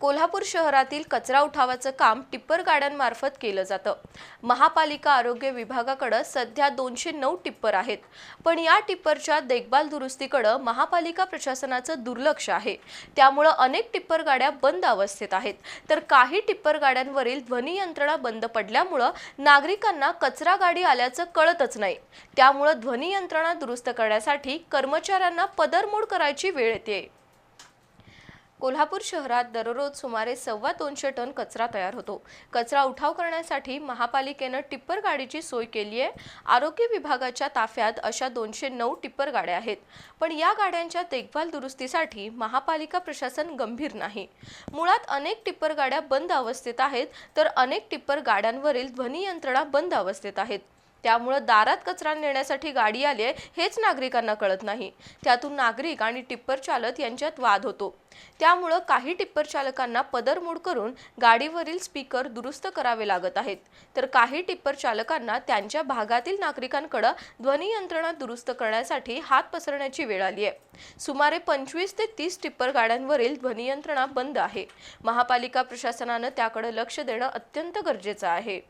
कोल्हापूर शहरातील कचरा उठावाचं काम टिप्पर गाड्यांमार्फत केलं जातं. महापालिका आरोग्य विभागाकडं सध्या दोनशे नऊ टिप्पर आहेत. पण या टिप्परच्या देखभाल दुरुस्तीकडं महापालिका प्रशासनाचं दुर्लक्ष आहे. त्यामुळं अनेक टिप्पर गाड्या बंद अवस्थेत आहेत. तर काही टिप्पर गाड्यांवरील ध्वनी यंत्रणा बंद पडल्यामुळं नागरिकांना कचरा गाडी आल्याचं कळतच नाही. त्यामुळं ध्वनी यंत्रणा दुरुस्त करण्यासाठी कर्मचाऱ्यांना पदरमोड करायची वेळ येते कोल्हापूर शहरात दररोज सुमारे सव्वा दोनशे टन कचरा तयार होतो. कचरा उठाव करण्यासाठी महापालिकेनं टिप्पर गाडीची सोय केली आहे आरोग्य विभागाच्या ताफ्यात अशा दोनशे नऊ टिप्पर गाड्या आहेत. पण या गाड्यांच्या देखभाल दुरुस्तीसाठी महापालिका प्रशासन गंभीर नाही. मुळात अनेक टिप्पर गाड्या बंद अवस्थेत आहेत तर अनेक टिप्पर गाड्यांवरील ध्वनी यंत्रणा बंद अवस्थेत आहेत. त्यामुळं दारात कचरा नेण्यासाठी गाडी आली आहे हेच नागरिकांना कळत नाही. त्यातून नागरिक आणि टिप्पर चालक यांच्यात वाद होतो. त्यामुळं काही टिप्पर चालकांना पदरमोड करून गाडीवरील स्पीकर दुरुस्त करावे लागत आहेत. तर काही टिप्पर चालकांना त्यांच्या भागातील नागरिकांकडं ध्वनी यंत्रणा दुरुस्त करण्यासाठी हात पसरण्याची वेळ आली आहे. सुमारे पंचवीस ते तीस टिप्पर गाड्यांवरील ध्वनी यंत्रणा बंद आहे. महापालिका प्रशासनानं त्याकडे लक्ष देणं अत्यंत गरजेचं आहे.